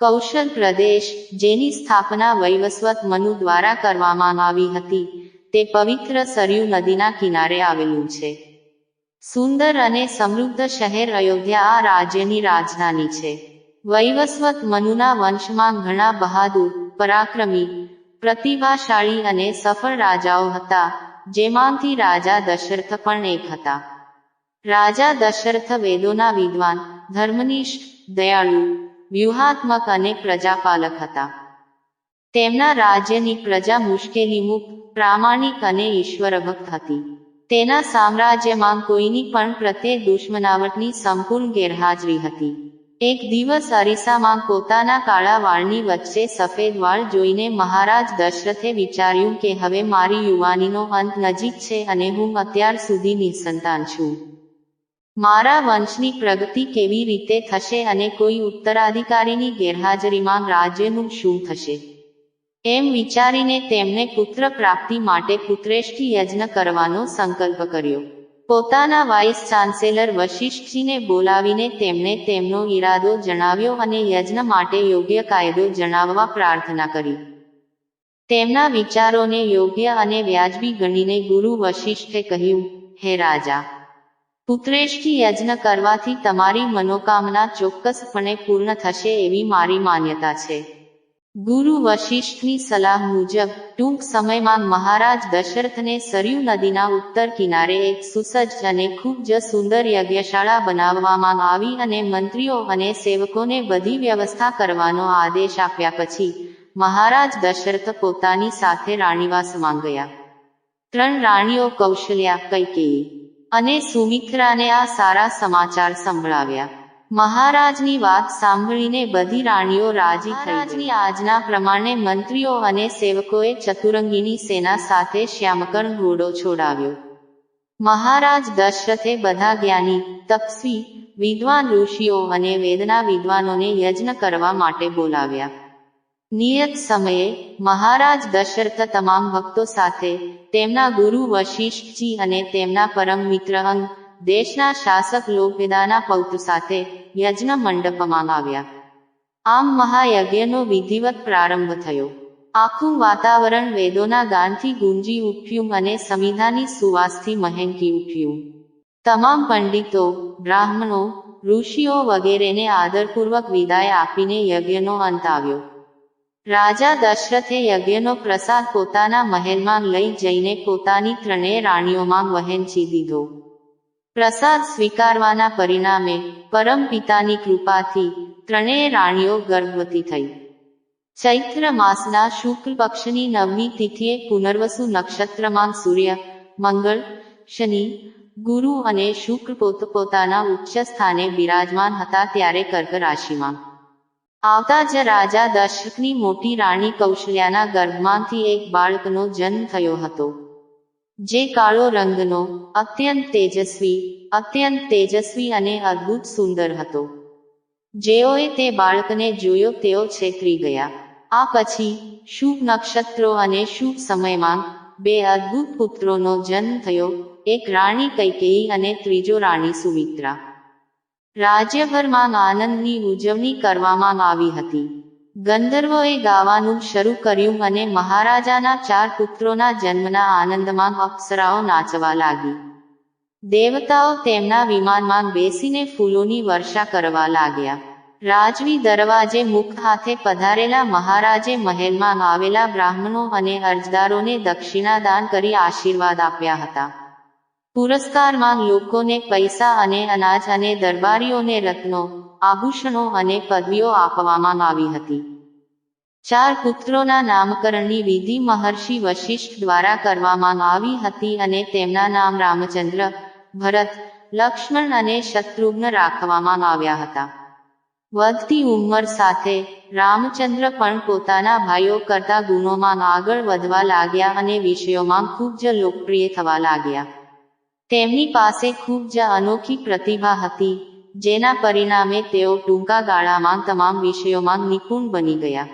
કૌશલ પ્રદેશ, જેની સ્થાપના વૈવસ્વત મનુ દ્વારા કરવામાં આવી હતી, તે પવિત્ર સરયુ નદીના કિનારે આવેલું છે. સુંદર અને સમૃદ્ધ શહેર અયોધ્યા આ રાજ્યની રાજધાની છે. વૈવસ્વત મનુના વંશમાં ઘણા બહાદુર, પરાક્રમી, પ્રતિભાશાળી અને સફળ રાજાઓ હતા, જેમાંથી રાજા દશરથ પણ એક હતા. રાજા દશરથ વેદોના વિદ્વાન, ધર્મનિષ્ઠ, દયાળુ વ્યૂહાત્મક અને પ્રજાપાલક હતા. તેમના રાજ્યની પ્રજા મુશ્કેલી પ્રામાણિક અને ઈશ્વરભક્ત હતી. તેના સામ્રાજ્યમાં કોઈની પણ પ્રત્યે દુશ્મનાવટની સંપૂર્ણ ગેરહાજરી હતી. એક દિવસ અરીસામાં પોતાના કાળા વાળની વચ્ચે સફેદ વાળ જોઈને મહારાજ દશરથે વિચાર્યું કે હવે મારી યુવાનીનો અંત નજીક છે અને હું અત્યાર સુધી નિસંતાન છું. મારા વંશની પ્રગતિ કેવી રીતે થશે અને કોઈ ઉત્તરાધિકારીની ગેરહાજરીમાં રાજ્યનું શું થશે? એમ વિચારીને તેમને પુત્ર પ્રાપ્તિ માટે પુત્રેષ્ઠી યજ્ઞ કરવાનો સંકલ્પ કર્યો. પોતાના વાઇસ ચાન્સેલર વશિષ્ઠજીને બોલાવીને તેમને તેમનો ઈરાદો જણાવ્યો અને યજ્ઞ માટે યોગ્ય કાયદો જણાવવા પ્રાર્થના કરી. તેમના વિચારોને યોગ્ય અને વ્યાજબી ગણીને ગુરુ વશિષ્ઠે કહ્યું, હે રાજા પુત્રેષ્ઠી યજ્ઞ કરવાથી તમારી મનોકામના ચોક્કસપણે પૂર્ણ થશે એવી મારી માન્યતા છે. ગુરુ વશિષ્ઠની સલાહ મુજબ, ટૂંક સમયમાં મહારાજ દશરથને સરયુ નદીના ઉત્તર કિનારે એક સુસજ્જ અને ખૂબ જ સુંદર યજ્ઞશાળા બનાવવામાં આવી અને મંત્રીઓ અને સેવકોને બધી વ્યવસ્થા કરવાનો આદેશ આપ્યા પછી, મહારાજ દશરથ પોતાની સાથે રાણીવાસમાં ગયા. ત્રણ રાણીઓ કૌશલ્યા, કૈકેયી અને સુમિત્રાને આ સારા સમાચાર સંભળાવ્યા. મહારાજની વાત સાંભળીને બધી રાણીઓ રાજી મહારાજની આજના પ્રમાણે મંત્રીઓ અને સેવકોએ ચતુરંગીની સેના સાથે શ્યામકર્ણ ઘોડો છોડાવ્યો. મહારાજ દશરથે બધા જ્ઞાની, તપસ્વી, વિદ્વાન ઋષિઓ અને વેદના વિદ્વાનોને યજ્ઞ કરવા માટે બોલાવ્યા. નિયત સમયે મહારાજ દશરથ તમામ ભક્તો સાથે તેમના ગુરુ વશિષ્ઠજી અને તેમના પરમ મિત્ર અંગ દેશના શાસક લોકવેદાના પૌત્ર સાથે યજ્ઞ મંડપમાં આવ્યા. આમ મહાયજ્ઞનો વિધિવત પ્રારંભ થયો. આખું વાતાવરણ વેદોના ગાનથી ગુંજી ઉઠ્યું અને સંવિધાની સુવાસથી મહેંકી ઉઠ્યું. તમામ પંડિતો, બ્રાહ્મણો, ઋષિઓ વગેરેને આદરપૂર્વક વિદાય આપીને યજ્ઞનો અંત આવ્યો. રાજા દશરથે યજ્ઞનો પ્રસાદ પોતાના મહેલમાં લઈ જઈને પોતાની ત્રણેય રાણીઓમાં વહેંચી દીધો. પ્રસાદ સ્વીકારવાના પરિણામે પરમ પિતાની કૃપાથી ત્રણેય રાણીઓ ગર્ભવતી થઈ. ચૈત્ર માસના શુક્લ પક્ષની નવમી તિથિએ પુનર્વસુ નક્ષત્રમાં સૂર્ય, મંગળ, શનિ, ગુરુ અને શુક્ર પોતપોતાના ઉચ્ચ સ્થાને બિરાજમાન હતા ત્યારે કર્ક રાશિમાં આવતા જ રાજા દશકની મોટી રાણી કૌશલ્યાના ગર્ભમાંથી એક બાળકનો જન્મ થયો હતો. જે કાળો રંગનો, અત્યંત તેજસ્વી અત્યંત તેજસ્વી અને અદ્ભુત સુંદર હતો. જેઓએ તે બાળકને જોયો તેઓ છેતરી ગયા. આ પછી, શુભ નક્ષત્રો અને શુભ સમયમાં, બે અદ્ભુત પુત્રોનો જન્મ થયો, એક રાણી કૈકેયી અને ત્રીજો રાણી સુમિત્રા. રાજ્યભરમાં આનંદની ઉજવણી કરવામાં આવી હતી. ગંધર્વોએ ગાવાનું શરૂ કર્યું અને મહારાજાના ચાર પુત્રોના જન્મના આનંદમાં અપ્સરાઓ નાચવા લાગી. દેવતાઓ તેમના વિમાનમાં બેસીને ફૂલોની વર્ષા કરવા લાગ્યા. રાજવી દરવાજે મુખ હાથે પધારેલા મહારાજે મહેલમાં આવેલા બ્રાહ્મણો અને અરજદારોને દક્ષિણાદાન કરી આશીર્વાદ આપ્યા હતા. પુરસ્કારમાં લોકોને પૈસા અને અનાજ અને દરબારીઓને રત્નો, આભૂષણો અને પદવીઓ આપવામાં આવી હતી. ચાર પુત્રોના નામકરણની વિધિ મહર્ષિ વશિષ્ઠ દ્વારા કરવામાં આવી હતી અને તેમના નામ રામચંદ્ર, ભરત, લક્ષ્મણ અને શત્રુઘ્ન રાખવામાં આવ્યા હતા. વધતી ઉંમર સાથે, રામચંદ્ર પણ પોતાના ભાઈઓ કરતા ગુણોમાં આગળ વધવા લાગ્યા અને વિષયોમાં ખૂબ જ લોકપ્રિય થવા લાગ્યા. તેમની પાસે ખૂબ જ અનોખી પ્રતિભા હતી, જેના પરિણામે તેઓ ટૂંકા ગાળામાં તમામ વિષયોમાં નિપુણ બની ગયા.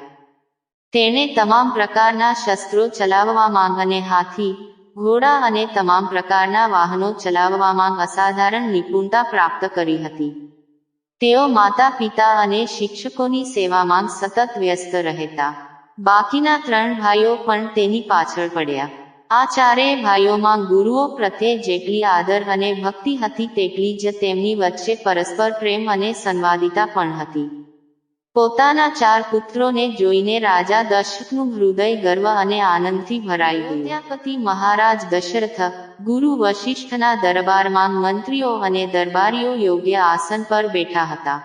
તેણે તમામ પ્રકારના શસ્ત્રો ચલાવવામાં અને હાથી, ઘોડા અને તમામ પ્રકારના વાહનો ચલાવવામાં અસાધારણ નિપુણતા પ્રાપ્ત કરી હતી. તેઓ માતા પિતા અને શિક્ષકોની સેવામાં સતત વ્યસ્ત રહેતા. બાકીના ત્રણ ભાઈઓ પણ તેની પાછળ પડ્યા. આ ચારેય ભાઈઓમાં ગુરુઓ પ્રત્યે જેટલી આદર અને ભક્તિ હતી તેટલી જ તેમની વચ્ચે પરસ્પર પ્રેમ અને સંવાદિતા પણ હતી. પોતાના ચાર પુત્રોને જોઈને રાજા દશરથનું હૃદય ગર્વ અને આનંદથી ભરાઈ અયોધ્યાપતિ મહારાજ દશરથ, ગુરુ વશિષ્ઠના દરબારમાં મંત્રીઓ અને દરબારીઓ યોગ્ય આસન પર બેઠા હતા.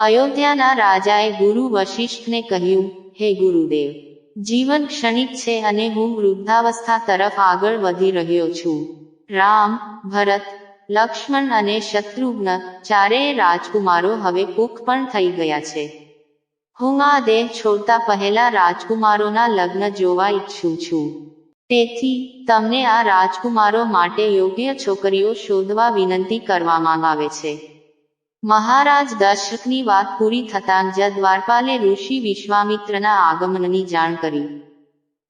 અયોધ્યાના રાજાએ ગુરુ વશિષ્ઠને કહ્યું, હે ગુરુદેવ જીવન ક્ષણિક છે અને હું વૃદ્ધાવસ્થા તરફ આગળ વધી રહ્યો છું. રામ, ભરત, લક્ષ્મણ અને શત્રુઘ્ન ચારેય રાજકુમારો હવે કુક પણ થઈ ગયા છે. હું આ દેહ છોડતા પહેલા રાજકુમારોના લગ્ન જોવા ઈચ્છું છું. તેથી, તમને આ રાજકુમારો માટે યોગ્ય છોકરીઓ શોધવા વિનંતી કરવામાં આવે છે. મહારાજ દશરથની વાત પૂરી થતાં જ દ્વારપાલે ઋષિ વિશ્વામિત્રના આગમનની જાણ કરી.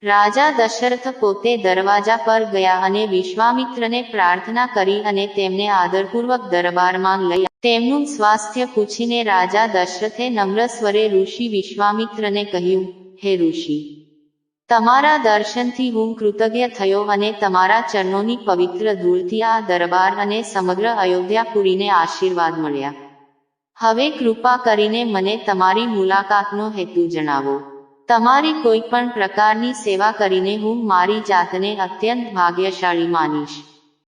રાજા દશરથ પોતે દરવાજા પર ગયા અને વિશ્વામિત્રને પ્રાર્થના કરી અને તેમને આદરપૂર્વક દરબારમાં લઈ તેમનું સ્વાસ્થ્ય પૂછીને રાજા દશરથે નમ્ર સ્વરે ઋષિ વિશ્વામિત્રને કહ્યું, હે ઋષિ તમારા દર્શનથી હું કૃતજ્ઞ થયો અને તમારા ચરણોની પવિત્ર ધૂળથી આ દરબાર અને સમગ્ર અયોધ્યાપુરીને આશીર્વાદ મળ્યા. હવે કૃપા કરીને મને તમારી મુલાકાતનો હેતુ જણાવો. તમારી કોઈ પણ પ્રકારની સેવા કરીને હું મારી જાતને અત્યંત ભાગ્યશાળી માનીશ.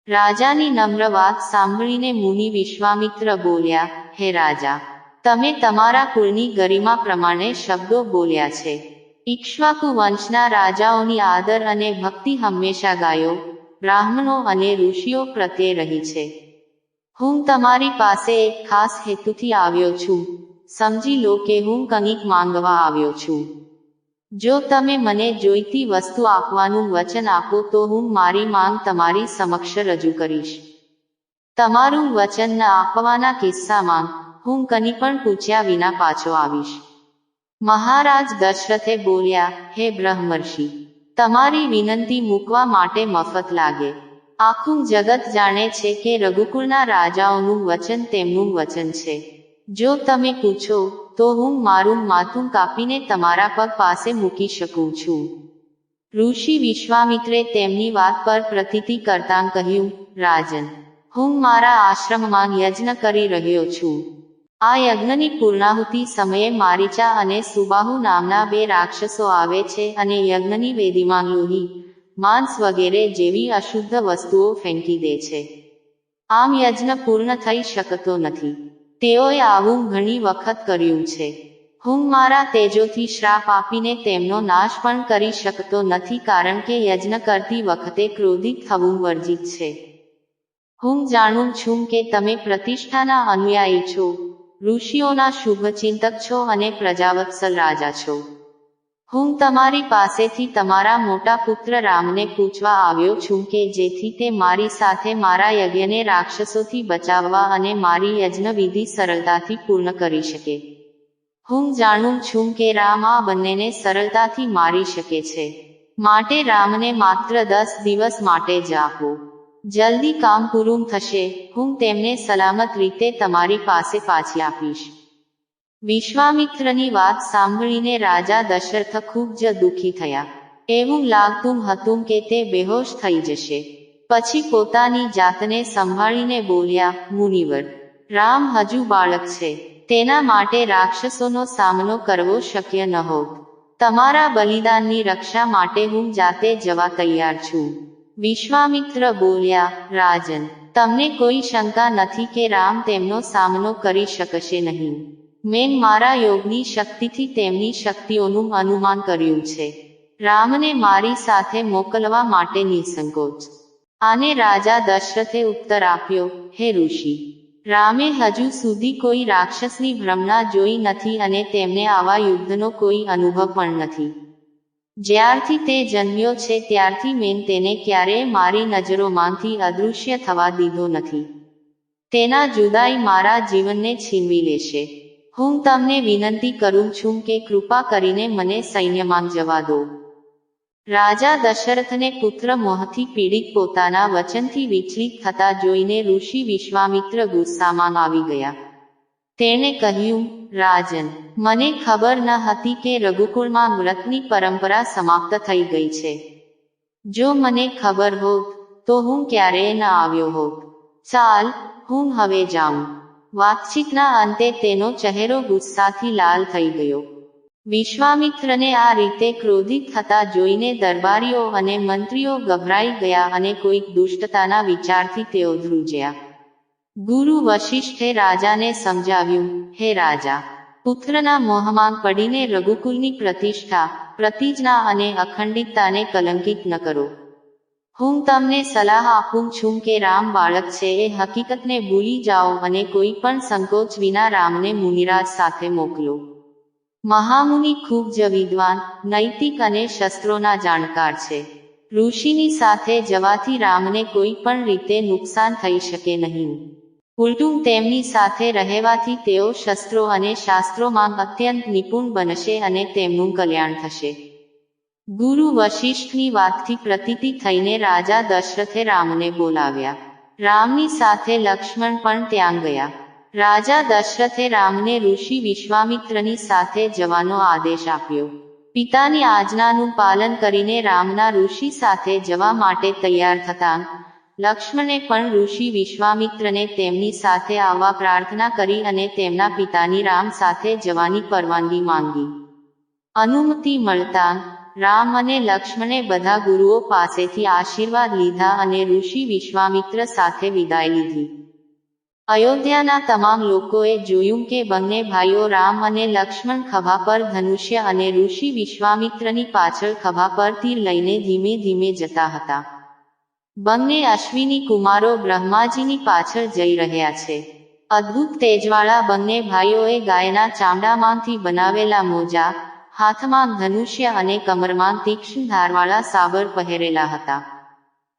રાજાની નમ્ર વાત સાંભળીને મુનિ વિશ્વામિત્ર બોલ્યા, હે રાજા, તમે તમારા કુળની ગરિમા પ્રમાણે શબ્દો બોલ્યા છે. ઇક્ષ્વાકુ વંશના રાજાઓની આદર અને ભક્તિ હંમેશા ગાયો, બ્રાહ્મણો અને ઋષિઓ પ્રત્યે રહી છે. હું તમારી પાસે એક ખાસ હેતુથી આવ્યો છું. સમજી લો કે હું કંઈક માંગવા આવ્યો છું. જો તમે મને જોઈતી વસ્તુ આપવાનું વચન આપો તો હું મારી માંગ તમારી સમક્ષ રજૂ કરીશ. તમારું વચન ન આપવાના કિસ્સામાં હું કની પણ પૂછ્યા વિના પાછો આવીશ. મહારાજ દશરથે બોલ્યા, હે બ્રહ્મર્ષિ, તમારી વિનંતી મૂકવા માટે મફત લાગે. આખું જગત જાણે છે કે રઘુકુળના રાજાઓનું વચન તેમનું વચન છે. જો તમે પૂછો, તો હું મારું માથું કાપીને તમારા પગ પાસે મૂકી શકું છું. ઋષિ વિશ્વામિત્રે તેમની વાત પર પ્રતીતિ કરતાં કહ્યું, રાજન, હું મારા આશ્રમમાં યજ્ઞ કરી રહ્યો છું. આ યજ્ઞની પૂર્ણાહુતિ સમયે મારીચા અને સુબાહુ નામના બે રાક્ષસો આવે છે અને યજ્ઞની વેદીમાં લોહી, માંસ વગેરે જેવી અશુદ્ધ વસ્તુઓ ફેંકી દે છે. આમ યજ્ઞ પૂર્ણ થઈ શકતો નથી. તેઓએ આવું ઘણી વખત કર્યું છે. હું મારા તેજોથી શ્રાપ આપીને તેમનો નાશ પણ કરી શકતો નથી કારણ કે યજ્ઞ કરતી વખતે ક્રોધિત થવું વર્જિત છે. હું જાણું છું કે તમે પ્રતિષ્ઠાના અનુયાયી છો. ઋષિઓના શુભચિંતક છો અને પ્રજાવત્સલ રાજા છો. હું તમારી પાસેથી તમારા મોટા પુત્ર રામને પૂછવા આવ્યો છું કે જેથી તે મારી સાથે મારા યજ્ઞને રાક્ષસોથી બચાવવા અને મારી યજ્ઞવિધિ સરળતાથી પૂર્ણ કરી શકે. હું જાણું છું કે રામ આ બંનેને સરળતાથી મારી શકે છે. માટે રામને માત્ર દસ દિવસ માટે જ જલ્દી કામ પૂરું થશે, હું તેમને સલામત રીતે તમારી પાસે પાછી આપીશ. વિશ્વામિત્રની વાત સાંભળીને રાજા દશરથ ખૂબ જ દુઃખી થયા. એવું લાગતું હતું કે તે બેહોશ થઈ જશે. પછી પોતાની જાતને સંભાળીને બોલ્યા, મુનિવર, રામ હજુ બાળક છે. તેના માટે રાક્ષસોનો સામનો કરવો શક્ય ન હોત. તમારા બલિદાનની રક્ષા માટે હું જાતે જવા તૈયાર છું. વિશ્વામિત્ર બોલ્યા, રાજન, તમને કોઈ શંકા નથી કે રામ તેમનો સામનો કરી શકશે નહીં. મેં મારા યોગની શક્તિથી તેમની શક્તિઓનું અનુમાન કર્યું છે. રામને મારી સાથે મોકલવા માટે નિસંકોચ. આને રાજા દશરથે ઉત્તર આપ્યો, હે ઋષિ, રામે હજુ સુધી કોઈ રાક્ષસની ભ્રમણા જોઈ નથી અને તેમને આવા યુદ્ધનો કોઈ અનુભવ પણ નથી. જ્યારથી તે જન્મ્યો છે, ત્યારથી મેં તેને ક્યારેય મારી નજરોમાંથી અદૃશ્ય થવા દીધો નથી. તેના જુદાઈ મારા જીવનને છીનવી લેશે. હું તમને વિનંતી કરું છું કે કૃપા કરીને મને સૈન્યમાં જવા દો. રાજા દશરથને પુત્ર મોહથી પીડિત પોતાના વચનથી વિચલિત થતા જોઈને ઋષિ વિશ્વામિત્ર ગુસ્સામાં આવી ગયા. તેણે કહ્યું, રાજન, મને ખબર ન હતી કે રઘુકુળમાં મૃતની પરંપરા સમાપ્ત થઈ ગઈ છે. જો મને ખબર હોત, તો હું ક્યારેય ન આવ્યો હોત. ચાલ, હું હવે જાઉં. વાતચીતના અંતે તેનો ચહેરો ગુસ્સાથી લાલ થઈ ગયો. વિશ્વામિત્રને આ રીતે ક્રોધિત થતા જોઈને દરબારીઓ અને મંત્રીઓ ગભરાઈ ગયા અને કોઈક દુષ્ટતાના વિચારથી તેઓ ધ્રુજ્યા. ગુરુ વશિષ્ઠે રાજાને સમજાવ્યું, હે રાજા, પુત્રના મોહમાં પડીને રઘુકુલની પ્રતિષ્ઠા, પ્રતિજ્ઞા અને અખંડિતતાને કલંકિત ન કરો. હું તમને સલાહ આપું છું કે રામ બાળક છે એ હકીકતને ભૂલી જાઓ અને કોઈ પણ સંકોચ વિના રામને મુનિરાજ સાથે મોકલો. મહામુનિ ખૂબ જ વિદ્વાન, નૈતિક અને શસ્ત્રોના જાણકાર છે. ઋષિની સાથે જવાથી રામને કોઈ પણ રીતે નુકસાન થઈ શકે નહીં. ઉલટું તેમની સાથે રહેવાથી તેઓ શસ્ત્રો અને શાસ્ત્રોમાં અત્યંત નિપુણ બનશે અને તેમનું કલ્યાણ થશે. ગુરુ વશિષ્ઠની વાતથી પ્રતીતિ થઈને રાજા દશરથે રામને બોલાવ્યા. રામની સાથે લક્ષ્મણ પણ ત્યાં ગયા. રાજા દશરથે રામને ઋષિ વિશ્વામિત્રની સાથે જવાનો આદેશ આપ્યો. પિતાની આજ્ઞાનું પાલન કરીને રામના ઋષિ સાથે જવા માટે તૈયાર થતાં લક્ષ્મણે પણ ઋષિ વિશ્વામિત્રને તેમની સાથે આવવા પ્રાર્થના કરી અને તેમના પિતાની રામ સાથે જવાની પરવાનગી માંગી. અનુમતિ મળતા, રામ અને લક્ષ્મણે બધા ગુરુઓ પાસેથી આશીર્વાદ લીધા અને ઋષિ વિશ્વામિત્ર સાથે વિદાય લીધી. અયોધ્યાના તમામ લોકોએ જોયું કે બંને ભાઈઓ રામ અને લક્ષ્મણ ખભા પર ધનુષ્ય અને ઋષિ વિશ્વામિત્રની પાછળ ખભા પર તીર લઈને ધીમે ધીમે જતા હતા. બંને અશ્વિની કુમારો બ્રહ્માજીની પાછળ જઈ રહ્યા છે. અદ્ભુત તેજવાળા બંને ભાઈઓએ ગાયના ચામડામાંથી બનાવેલા મોજા, હાથમાં ધનુષ્ય અને કમરમાં તીક્ષ્ણ ધારવાળા સાબર પહેરેલા હતા.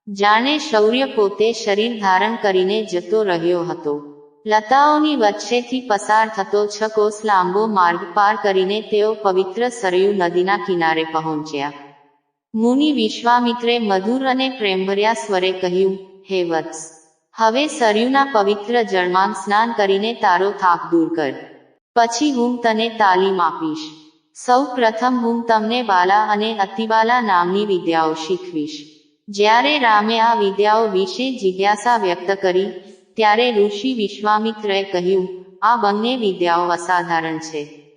જાણે શૌર્ય પોતે શરીર ધારણ કરીને જતો રહ્યો હતો. લતાઓની વચ્ચેથી પસાર થતો છ કોસ લાંબો માર્ગ પાર કરીને તેઓ પવિત્ર સરયુ નદીના કિનારે પહોંચ્યા. મુનિ વિશ્વામિત્રે મધુર અને પ્રેમભર્યા સ્વરે કહ્યું, હે વત્સ, હવે સરયુના પવિત્ર જળમાં સ્નાન કરીને તારો થાક દૂર કર. પછી હું તને તાલીમ આપીશ. સૌ પ્રથમ હું તમને બાલા અને અતિબાલા નામની વિદ્યાઓ શીખવીશ. જ્યારે રામે આ વિદ્યાઓ વિશે જિજ્ઞાસા વ્યક્ત કરી, ત્યારે ઋષિ વિશ્વામિત્રએ કહ્યું, આ બંને વિદ્યાઓ અસાધારણ છે.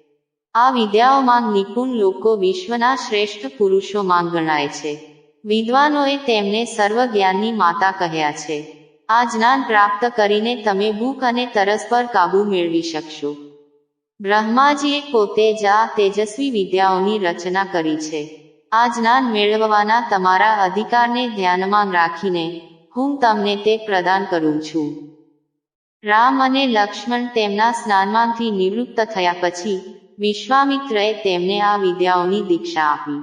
આ વિદ્યાઓમાં નિપુણ લોકો વિશ્વના શ્રેષ્ઠ પુરુષોમાં ગણાય છે. વિદ્વાનોએ તેમને સર્વ જ્ઞાનની માતા કહ્યા છે. આ જ્ઞાન પ્રાપ્ત કરીને તમે ભૂખ અને તરસ પર કાબુ મેળવી શકશો. બ્રહ્માજીએ પોતે જ આ તેજસ્વી વિદ્યાઓની રચના કરી છે. આ જ્ઞાન મેળવવાના તમારા અધિકારને ધ્યાનમાં રાખીને હું તમને તે પ્રદાન કરું છું. રામ અને લક્ષ્મણ તેમના સ્નાનમાંથી નિવૃત્ત થયા પછી વિશ્વામિત્રએ તેમને આ વિદ્યાઓની દીક્ષા આપી.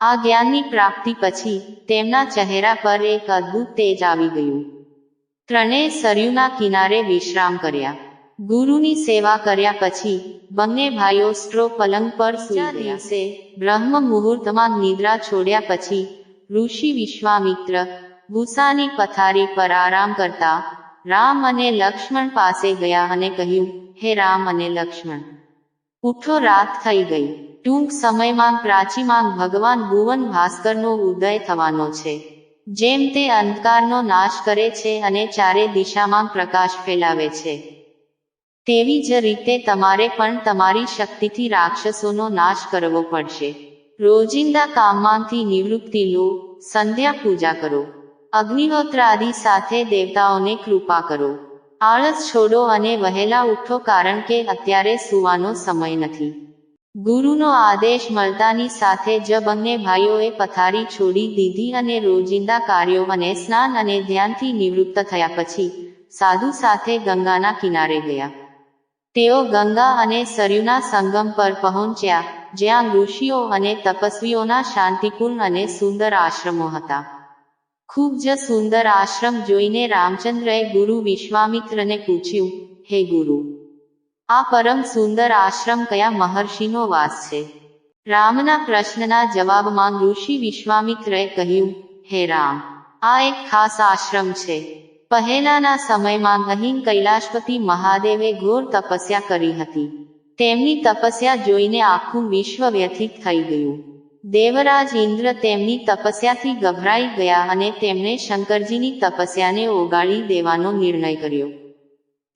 આ જ્ઞાનની પ્રાપ્તિ પછી તેમના ચહેરા પર એક અદ્ભુત તેજ આવી ગયું. ત્રણેય સરયુના કિનારે વિશ્રામ કર્યા. ગુરુની સેવા કર્યા પછી બંને ભાઈઓ સ્ટ્રો પલંગ પર સૂઈ દિવસે બ્રહ્મ મુહૂર્તમાં નિદ્રા છોડ્યા પછી ઋષિ વિશ્વામિત્ર ભૂસાની પથારી પર આરામ કરતા રામ અને લક્ષ્મણ પાસે ગયા અને કહ્યું હે રામ અને લક્ષ્મણ ઉઠો, રાત થઈ ગઈ. ટૂંક સમયમાં પ્રાચીમાં ભગવાન ભુવન ભાસ્કરનો ઉદય થવાનો છે. જેમ તે અંધકારનો નાશ કરે છે અને ચારે દિશામાં પ્રકાશ ફેલાવે છે. તેવી જ રીતે તમારે પણ તમારી શક્તિથી રાક્ષસોનો નાશ કરવો પડશે. રોજિંદા કામમાંથી નિવૃત્તિ લો, સંધ્યા પૂજા કરો. અગ્નિહોત્ર આદિ સાથે દેવતાઓને કૃપા કરો. આળસ છોડો અને વહેલા ઉઠો કારણ કે અત્યારે સુવાનો સમય નથી. ગુરુનો આદેશ મળતાની સાથે જ બંને ભાઈઓએ પથારી છોડી દીધી અને રોજિંદા કાર્યો અને સ્નાન અને ધ્યાનથી નિવૃત્ત થયા પછી સાધુ સાથે ગંગાના કિનારે ગયા. તેઓ ગંગા અને સરયુના સંગમ પર પહોંચ્યા, જ્યાં ઋષિઓ અને તપસ્વીઓના શાંતિપૂર્ણ અને સુંદર આશ્રમો હતા. ખૂબ જ સુંદર આશ્રમ જોઈને રામચંદ્રએ ગુરુ વિશ્વામિત્રને પૂછ્યું, હે ગુરુ, આ પરમ સુંદર આશ્રમ કયા મહર્ષિનો વાસ છે? રામના પ્રશ્નના જવાબમાં ઋષિ વિશ્વામિત્રએ કહ્યું, હે રામ, આ એક ખાસ આશ્રમ છે. પહેલાના સમયમાં અહીં કૈલાશપતિ મહાદેવે ઘોર તપસ્યા કરી હતી. તેમની તપસ્યા જોઈને આખું વિશ્વ વ્યથિત થઈ ગયું. દેવરાજ ઇન્દ્ર તેમની તપસ્યાથી ગભરાઈ ગયા અને તેમણે શંકરજીની તપસ્યાને ઓગાળી દેવાનો નિર્ણય કર્યો.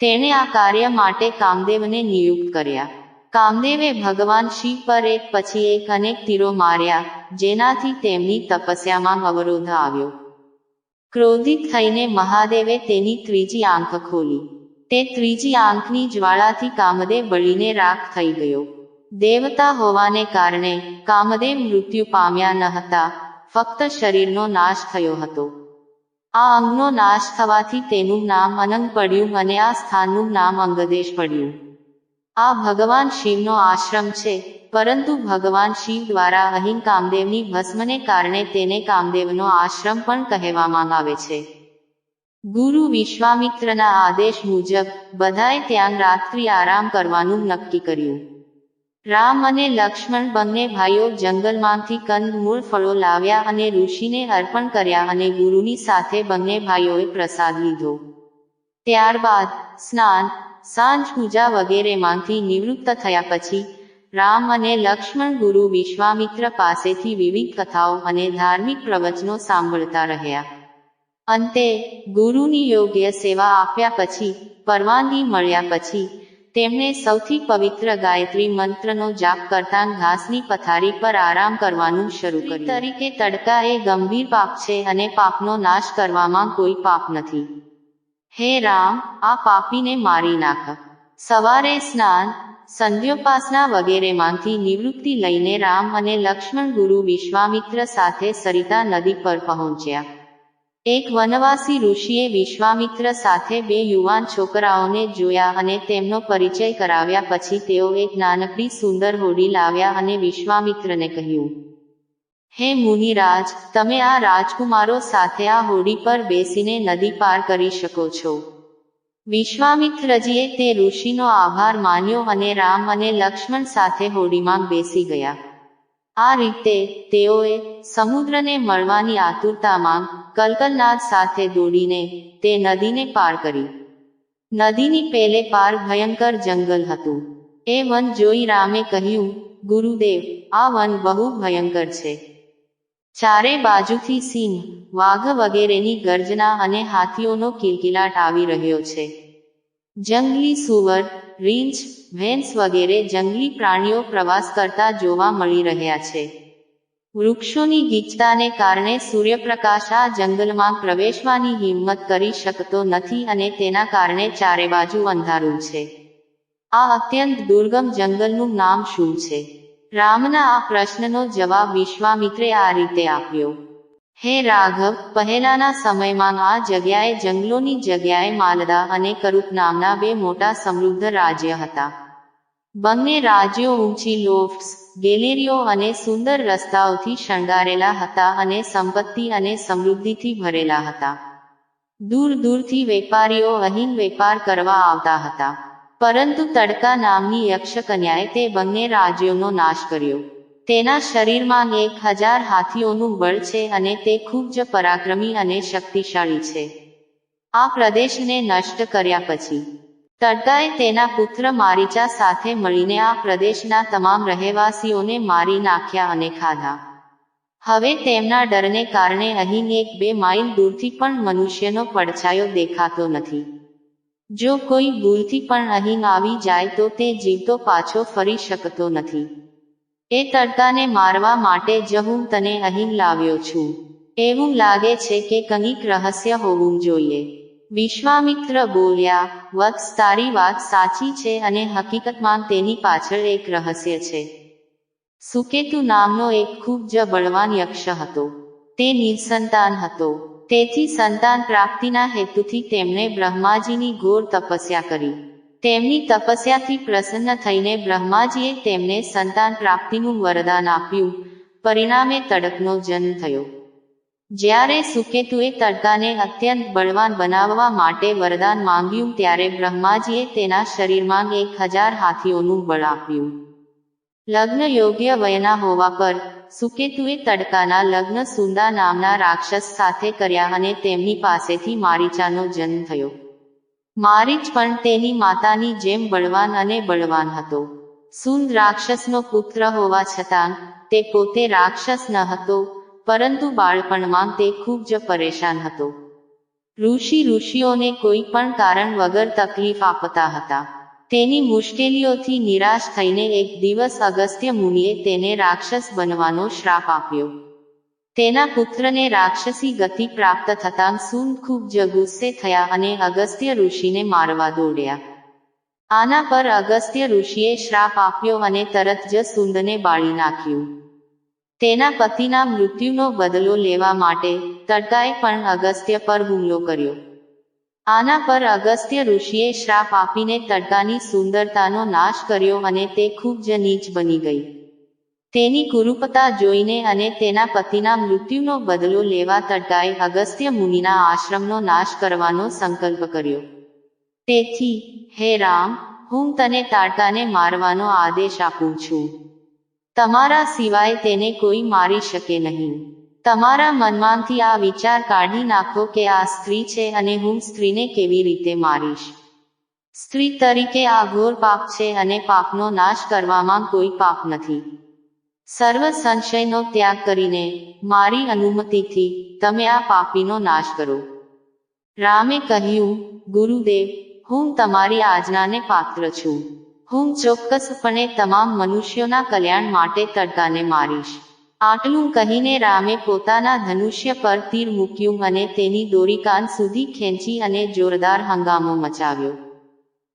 તેણે આ કાર્ય માટે કામદેવને નિયુક્ત કર્યા. કામદેવે ભગવાન શિવ પર એક પછી એક અનેક તીરો માર્યા, જેનાથી તેમની તપસ્યામાં અવરોધ આવ્યો. ક્રોધિત થઈને મહાદેવે તેની ત્રીજી આંખ ખોલી. તે ત્રીજી આંખની જ્વાળાથી કામદેવ બળીને રાખ થઈ ગયો. દેવતા હોવાને કારણે કામદેવ મૃત્યુ પામ્યા ન હતા, ફક્ત શરીરનો નાશ થયો હતો. આ અંગનો નાશ થવાથી તેનું નામ અનંગ પડ્યું અને આ સ્થાનનું નામ અંગદેશ પડ્યું. આ ભગવાન શિવનો આશ્રમ છે, પરંતુ ભગવાન શિવ દ્વારા અહીં કામદેવની ભસ્મને કારણે તેને કામદેવનો આશ્રમ પણ કહેવામાં આવે છે. ગુરુ વિશ્વામિત્રના આદેશ મુજબ બધાએ ત્યાં રાત્રિ આરામ કરવાનું નક્કી કર્યું. રામ અને લક્ષ્મણ બંને ભાઈઓ જંગલમાંથી કંદમૂળ ફળો લાવ્યા અને ઋષિને અર્પણ કર્યા અને ગુરુની સાથે બંને ભાઈઓએ પ્રસાદ લીધો. ત્યારબાદ સ્નાન, સાંજ પૂજા વગેરેમાંથી નિવૃત્ત થયા પછી, રામ અને લક્ષ્મણ ગુરુ વિશ્વામિત્ર પાસેથી વિવિધ કથાઓ અને ધાર્મિક પ્રવચનો સાંભળતા રહ્યા. અંતે ગુરુની યોગ્ય સેવા આપ્યા પછી, પરવાનગી મળ્યા પછી તેમણે સૌથી પવિત્ર ગાયત્રી મંત્રનો જાપ કરતા ઘાસની પથારી પર આરામ કરવાનું શરૂ કર્યું. તરીકે તડકા એ ગંભીર પાપ છે અને પાપનો નાશ કરવામાં કોઈ પાપ નથી. હે રામ, આ પાપીને મારી નાખ. સવારે સ્નાન, સંધ્યોપાસના વગેરેમાંથી નિવૃત્તિ લઈને રામ અને લક્ષ્મણ ગુરુ વિશ્વામિત્ર સાથે સરિતા નદી પર પહોંચ્યા. એક વનવાસી ઋષિએ વિશ્વામિત્ર સાથે બે યુવાન છોકરાઓને જોયા અને તેમનો પરિચય કરાવ્યા પછી તેઓ એક નાનકડી સુંદર હોડી લાવ્યા અને વિશ્વામિત્રને કહ્યું, હે મુનિરાજ, તમે આ રાજકુમારો સાથે આ હોડી પર બેસીને નદી પાર કરી શકો છો. વિશ્વામિત્રજીએ તે ઋષિનો આભાર માન્યો અને રામ અને લક્ષ્મણ સાથે હોડીમાં બેસી ગયા. આ રીતે તેઓએ સમુદ્રને મળવાની આતુરતામાં કલકલનાદ સાથે દોડીને તે નદીને પાર કરી. નદીની પેલે પાર ભયંકર જંગલ હતું. એ વન જોઈ રામે કહ્યું, ગુરુદેવ, આ વન બહુ ભયંકર છે. ચારે બાજુથી સિંહ, વાઘ વગેરેની ગર્જના અને હાથીઓનો કિલકિલાટ આવી રહ્યો છે. જંગલી સુવર, રીંછ ભેંસ વગેરે જંગલી પ્રાણીઓ પ્રવાસ કરતા જોવા મળી રહ્યા છે. વૃક્ષોની ગીચતાને કારણે સૂર્યપ્રકાશ આ જંગલમાં પ્રવેશવાની હિંમત કરી શકતો નથી અને તેના કારણે ચારે બાજુ અંધારું છે. આ અત્યંત દુર્ગમ જંગલનું નામ શું છે? રામના આ પ્રશ્નનો જવાબ વિશ્વામિત્રે આ રીતે આપ્યો. હે રાઘવ, પહેલાના સમયમાં આ જગ્યાએ જંગલોની જગ્યાએ માલદા અને કરુપ નામના બે મોટા સમૃદ્ધ રાજ્ય હતા. બંને રાજ્યો ઊંચી લોફ્ટ્સ ગેલેરીઓ અને સુંદર રસ્તાઓથી શણગારેલા હતા અને સંપત્તિ અને સમૃદ્ધિથી ભરેલા હતા. દૂર દૂરથી વેપારીઓ અહીં વેપાર કરવા આવતા હતા. પરંતુ તડકા નામની યક્ષકન્યાએ તે બંને રાજ્યોનો નાશ કર્યો. તેના શરીરમાં એક હજાર હાથીઓનું બળ છે અને તે ખૂબ જ પરાક્રમી અને શક્તિશાળી છે. આ પ્રદેશને નષ્ટ કર્યા પછી, તડકાએ તેના પુત્ર મારીચા સાથે મળીને આ પ્રદેશના તમામ રહેવાસીઓને મારી નાખ્યા અને ખાધા. હવે તેમના ડરને કારણે અહીં એક બે માઇલ દૂરથી પણ મનુષ્યનો પડછાયો દેખાતો નથી. જો કોઈ ભૂલથી પણ અહીં આવી જાય તો તે જીવતો પાછો ફરી શકતો નથી. એ તડકાને મારવા માટે જ હું તને અહીં લાવ્યો છું. એવું લાગે છે કે કંઈક રહસ્ય હોવું જોઈએ. વિશ્વામિત્ર બોલ્યા, વત્સ, તારી વાત સાચી છે અને હકીકતમાં તેની પાછળ એક રહસ્ય છે. સુકેતુ નામનો એક ખૂબ જ બળવાન યક્ષ હતો. તે નિસંતાન હતો. તેથી સંતાન પ્રાપ્તિના હેતુથી તેમણે બ્રહ્માજીની ઘોર તપસ્યા કરી. તેમની તપસ્યાથી પ્રસન્ન થઈને બ્રહ્માજીએ તેમને સંતાન પ્રાપ્તિનું વરદાન આપ્યું. પરિણામે તડકનો જન્મ થયો. જ્યારે સુકેતુએ તડકાને અત્યંત બળવાન બનાવવા માટે વરદાન માંગ્યું ત્યારે બ્રહ્માજીએ તેના શરીરમાં એક હજાર હાથીઓનું બળ આપ્યું. લગ્ન યોગ્ય વયના હોવા પર, સુકેતુએ તડકાના લગ્ન સુંદા નામના રાક્ષસ સાથે કર્યા અને તેમની પાસેથી મારીચાનો જન્મ થયો. મારીચ પણ તેની માતાની જેમ બળવાન અને બળવાન હતો. સુંદ રાક્ષસનો પુત્ર હોવા છતાં તે પોતે રાક્ષસ ન હતો, પરંતુ બાળપણમાં તે ખૂબ જ પરેશાન હતો. ઋષિ ઋષિઓને કોઈ પણ કારણ વગર તકલીફ આપતા હતા. તેની મુશ્કેલીઓથી નિરાશ થઈને એક દિવસ અગસ્ત્ય મુનિએ તેને રાક્ષસ બનવાનો શ્રાપ આપ્યો. તેના પુત્રને રાક્ષસી ગતિ પ્રાપ્ત થતાં સુંદ ખૂબ જ ગુસ્સે થયા અને અગસ્ત્ય ઋષિને મારવા દોડ્યા. આના પર અગસ્ત્ય ઋષિએ શ્રાપ આપ્યો અને તરત જ સુંદને બાળી નાખ્યું. તેના પતિના મૃત્યુનો બદલો લેવા માટે તડકાએ પણ અગસ્ત્ય પર હુમલો કર્યો. આના પર અગસ્ત્ય ઋષિએ શ્રાપ આપીને તડકાની સુંદરતાનો નાશ કર્યો અને તે ખૂબ જ નીચ બની ગઈ. તેની કુરૂપતા જોઈને અને તેના પતિના મૃત્યુનો બદલો લેવા તડકાએ અગસ્ત્ય મુનિના આશ્રમનો નાશ કરવાનો સંકલ્પ કર્યો. તેથી, હે રામ, હું તને તાડકાને મારવાનો આદેશ આપું છું. તમારા સિવાય તેને કોઈ મારી શકે નહીં. તમારા મનમાંથી આ વિચાર કાઢી નાખો કે આ સ્ત્રી છે અને હું સ્ત્રીને કેવી રીતે મારીશ? સ્ત્રી તરીકે આ ઘોર પાપ છે અને પાપનો નાશ કરવામાં કોઈ પાપ નથી. સર્વ સંશયનો ત્યાગ કરીને મારી અનુમતિથી તમે આ પાપીનો નાશ કરો. રામે કહ્યું, ગુરુદેવ, હું તમારી આજ્ઞાને પાત્ર છું. હું ચોક્કસપણે તમામ મનુષ્યોના કલ્યાણ માટે તડકાને મારીશ. આટલું કહીને રામે પોતાના ધનુષ્ય પર તીર મૂક્યું અને તેની દોરી કાન સુધી ખેંચી અને જોરદાર હંગામો મચાવ્યો.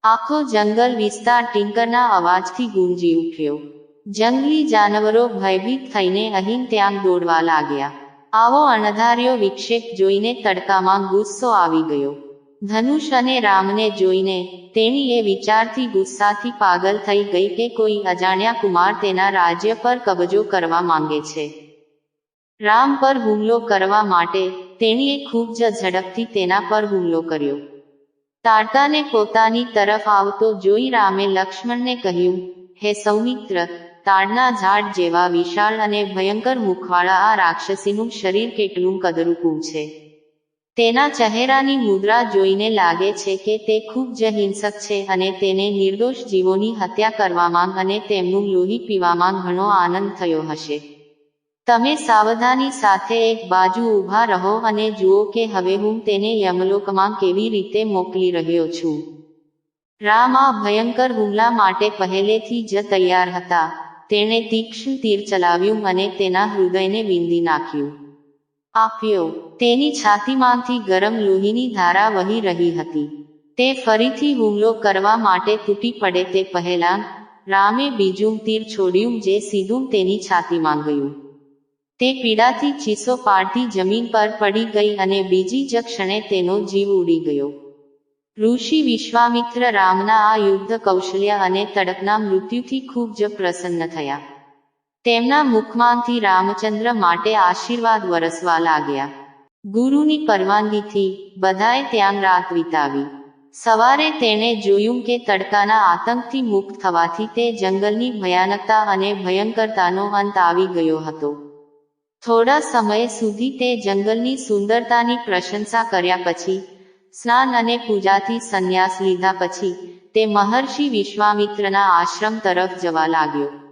આખો જંગલ વિસ્તાર ટિંકરના અવાજથી ગુંજી ઉઠ્યો. જંગલી જાનવરો ભયભીત થઈને અહીં ત્યાં દોડવા લાગ્યા. આવો અણધાર્યો વિક્ષેપ જોઈને તડકામાં ગુસ્સો આવી ગયો. ધનુષ અને રામને જોઈને તેણી એ વિચારથી ગુસ્સાથી પાગલ થઈ ગઈ કે કોઈ અજાણ્યા કુમાર તેના રાજ્ય પર કબજો કરવા માંગે છે. રામ પર હુમલો કરવા માટે તેણીએ ખૂબ જ ઝડપથી તેના પર હુમલો કર્યો. તાડકાને પોતાની તરફ આવતો જોઈ રામે લક્ષ્મણને કહ્યું, હે સૌમિત્ર તાડના ઝાડ જેવા વિશાળ અને ભયંકર મુખવાળા આ રાક્ષસીનું શરીર કેટલું કદરૂપું છે. તેના ચહેરાની મુદ્રા જોઈને લાગે છે કે તે ખૂબ જ હિંસક છે અને તેને નિર્દોષ જીવોની હત્યા કરવામાં અને તેમનું લોહી પીવામાં ઘણો આનંદ થયો હશે. તમે સાવધાની સાથે એક બાજુ ઊભા રહો અને જુઓ કે હવે હું તેને યમલોકમાં કેવી રીતે મોકલી રહ્યો છું. રામ આ ભયંકર હુમલા માટે પહેલેથી જ તૈયાર હતા. તેણે તીક્ષ્ણ તીર ચલાવ્યું અને તેના હૃદયને વિંદી નાખ્યું. આપ્યો તેની છાતીમાંથી ગરમ લોહીની ધારા વહી રહી હતી. તે ફરીથી હુમલો કરવા માટે તૂટી પડે તે પહેલાં, રામે બીજું તીર છોડ્યું જે સીધું તેની છાતીમાં ગયું. તે પીડાથી ચીસો પાડતી જમીન પર પડી ગઈ અને બીજી જ ક્ષણે તેનો જીવ ઉડી ગયો. ઋષિ વિશ્વામિત્ર રામના આ યુદ્ધ કૌશલ્ય અને તડકના મૃત્યુથી ખૂબ જ પ્રસન્ન થયા. તેમના મુખમાંથી રામચંદ્ર માટે આશીર્વાદ વરસવા લાગ્યા. ગુરુની પરવાનગીથી બધાએ ત્યાં રાત વિતાવી. સવારે તેણે જોયું કે તડકાના આતંકથી મુક્ત થવાથી તે જંગલની ભયાનકતા અને ભયંકરતાનો અંત આવી ગયો હતો. થોડા સમય સુધી તે જંગલની સુંદરતાની પ્રશંસા કર્યા પછી સ્નાન અને પૂજાથી સંન્યાસ લીધા પછી તે મહર્ષિ વિશ્વામિત્રના આશ્રમ તરફ જવા લાગ્યો.